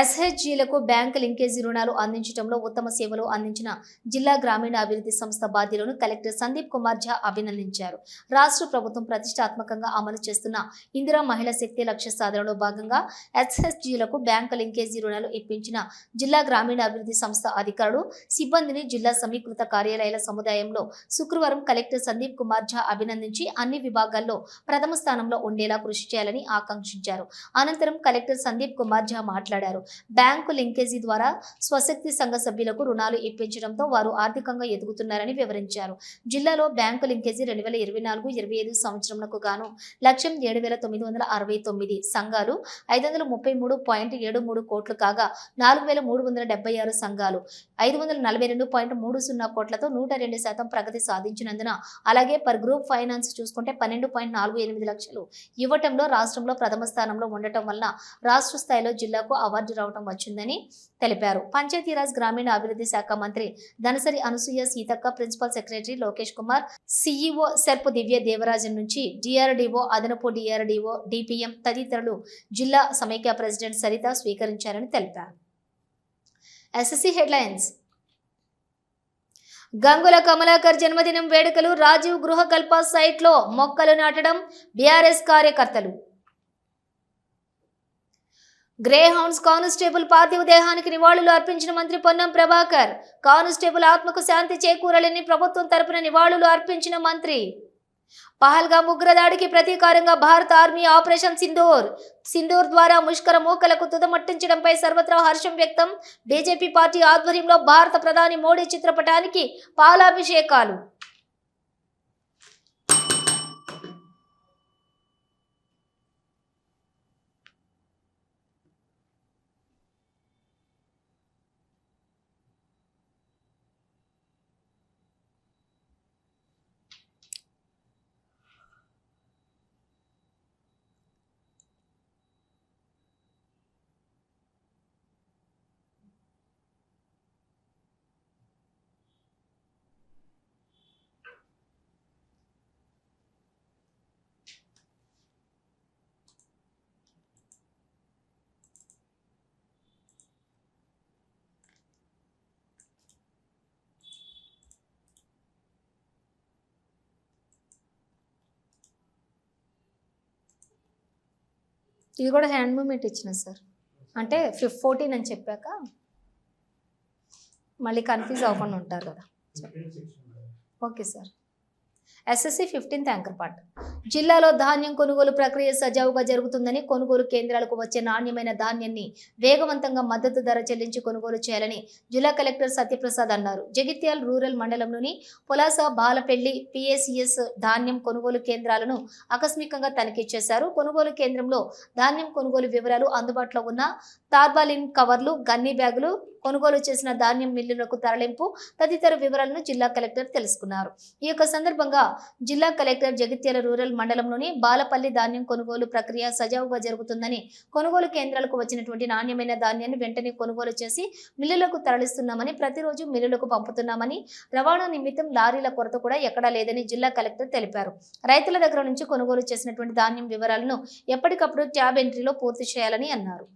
ఎస్హెచ్జీలకు bank linkage రుణాలు అందించడంలో ఉత్తమ సేవలు అందించిన జిల్లా గ్రామీణాభివృద్ధి సంస్థ బాధ్యులను కలెక్టర్ సందీప్ కుమార్ ఝా అభినందించారు. రాష్ట్ర ప్రభుత్వం ప్రతిష్టాత్మకంగా అమలు చేస్తున్న ఇందిరా మహిళా శక్తి లక్ష్య సాధనలో భాగంగా ఎస్హెచ్జీలకు బ్యాంకు లింకేజీ రుణాలు ఇప్పించిన జిల్లా గ్రామీణాభివృద్ధి సంస్థ అధికారులు సిబ్బందిని జిల్లా సమీకృత కార్యాలయాల సముదాయంలో శుక్రవారం కలెక్టర్ సందీప్ కుమార్ ఝా అభినందించి అన్ని విభాగాల్లో ప్రథమ స్థానంలో ఉండేలా కృషి చేయాలని ఆకాంక్షించారు. అనంతరం కలెక్టర్ సందీప్ కుమార్ ఝా మాట్లాడారు. బ్యాంకు లింకేజీ ద్వారా స్వశక్తి సంఘ సభ్యులకు రుణాలు ఇప్పించడంతో వారు ఆర్థికంగా ఎదుగుతున్నారని వివరించారు. జిల్లాలో బ్యాంకు లింకేజీ రెండు వేల ఇరవై నాలుగు ఇరవై ఐదు సంవత్సరంకు గాను లక్ష్యం ఏడు వేల తొమ్మిది వందల అరవై తొమ్మిది సంఘాలు ఐదు వందల ముప్పై మూడు పాయింట్ ఏడు మూడు కోట్లు కాగా నాలుగు వేల మూడు వందల డెబ్బై ఆరు సంఘాలు ఐదు వందల నలభై రెండు పాయింట్ మూడు సున్నా కోట్లతో నూట రెండు శాతం ప్రగతి సాధించినందున అలాగే పర్ గ్రూప్ ఫైనాన్స్ చూసుకుంటే పన్నెండు పాయింట్ నాలుగు ఎనిమిది లక్షలు. ఇవ్వటంలో రాష్ట్రంలో ప్రథమ స్థానంలో ఉండటం వలన రాష్ట్ర స్థాయిలో జిల్లాకు అవార్డు రావడం వచ్చిందని తెలిపారు. పంచాయతీరాజ్ గ్రామీణ అభివృద్ధి శాఖ మంత్రి Dhanasari Anasuya Seethakka principal secretary Lokesh Kumar CEO SERP Divya Devarajan నుంచి డిఆర్డీఓ అదనపు డిఆర్డీఓ డిపిఎం తదితరులు జిల్లా సమైక్య ప్రెసిడెంట్ సరిత స్వీకరించారని తెలిపారు. SSC headlines. గంగుల కమలాకర్ జన్మదినం వేడుకలు రాజీవ్ గృహకల్ప సైట్లో మొక్కలు నాటడం బీఆర్ఎస్ కార్యకర్తలు. గ్రే హౌండ్స్ కానిస్టేబుల్ పార్థివ దేహానికి నివాళులు అర్పించిన మంత్రి పొన్నం ప్రభాకర్ కానిస్టేబుల్ ఆత్మకు శాంతి చేకూరాలని ప్రభుత్వం తరపున నివాళులు అర్పించిన మంత్రి. పహల్గా ఉగ్రదాడికి ప్రతీకారంగా భారత ఆర్మీ ఆపరేషన్ సింధూర్. సింధూర్ ద్వారా ముష్కర మూకలకు తుదమట్టించడంపై సర్వత్రా హర్షం వ్యక్తం. బీజేపీ పార్టీ ఆధ్వర్యంలో భారత ప్రధాని మోడీ చిత్రపటానికి పాలాభిషేకాలు. ఇది కూడా హ్యాండ్ మూమెంట్ ఇచ్చిన సార్ అంటే ఫిఫ్ ఫోర్టీన్ అని చెప్పాక మళ్ళీ కన్ఫ్యూజ్ అవ్వకుండా ఉంటారు కదా. Okay sir SSC fifteenth anchor part. జిల్లాలో ధాన్యం కొనుగోలు ప్రక్రియ సజావుగా జరుగుతుందని కొనుగోలు కేంద్రాలకు వచ్చే నాణ్యమైన ధాన్యాన్ని వేగవంతంగా మద్దతు ధర చెల్లించి కొనుగోలు చేయాలని జిల్లా కలెక్టర్ సత్యప్రసాద్ అన్నారు. జగిత్యాల్ రూరల్ మండలంలోని పులాస బాలపెల్లి పిఎస్సిఎస్ ధాన్యం కొనుగోలు కేంద్రాలను ఆకస్మికంగా తనిఖీ చేశారు. కొనుగోలు కేంద్రంలో ధాన్యం కొనుగోలు వివరాలు అందుబాటులో ఉన్న తార్బాలిన్ కవర్లు గన్నీ బ్యాగులు కొనుగోలు చేసిన ధాన్యం మిల్లులకు తరలింపు తదితర వివరాలను జిల్లా కలెక్టర్ తెలుసుకున్నారు. ఈ యొక్క సందర్భంగా జిల్లా కలెక్టర్ జగిత్యాల రూరల్ మండలంలోని బాలపల్లి ధాన్యం కొనుగోలు ప్రక్రియ సజావుగా జరుగుతుందని కొనుగోలు కేంద్రాలకు వచ్చినటువంటి నాణ్యమైన ధాన్యాన్ని వెంటనే కొనుగోలు చేసి మిల్లులకు తరలిస్తున్నామని ప్రతిరోజు మిల్లులకు పంపుతున్నామని రవాణా నిమిత్తం లారీల కొరత కూడా ఎక్కడా లేదని జిల్లా కలెక్టర్ తెలిపారు. రైతుల దగ్గర నుంచి కొనుగోలు చేసినటువంటి ధాన్యం వివరాలను ఎప్పటికప్పుడు ట్యాబ్ ఎంట్రీలో పూర్తి చేయాలని అన్నారు.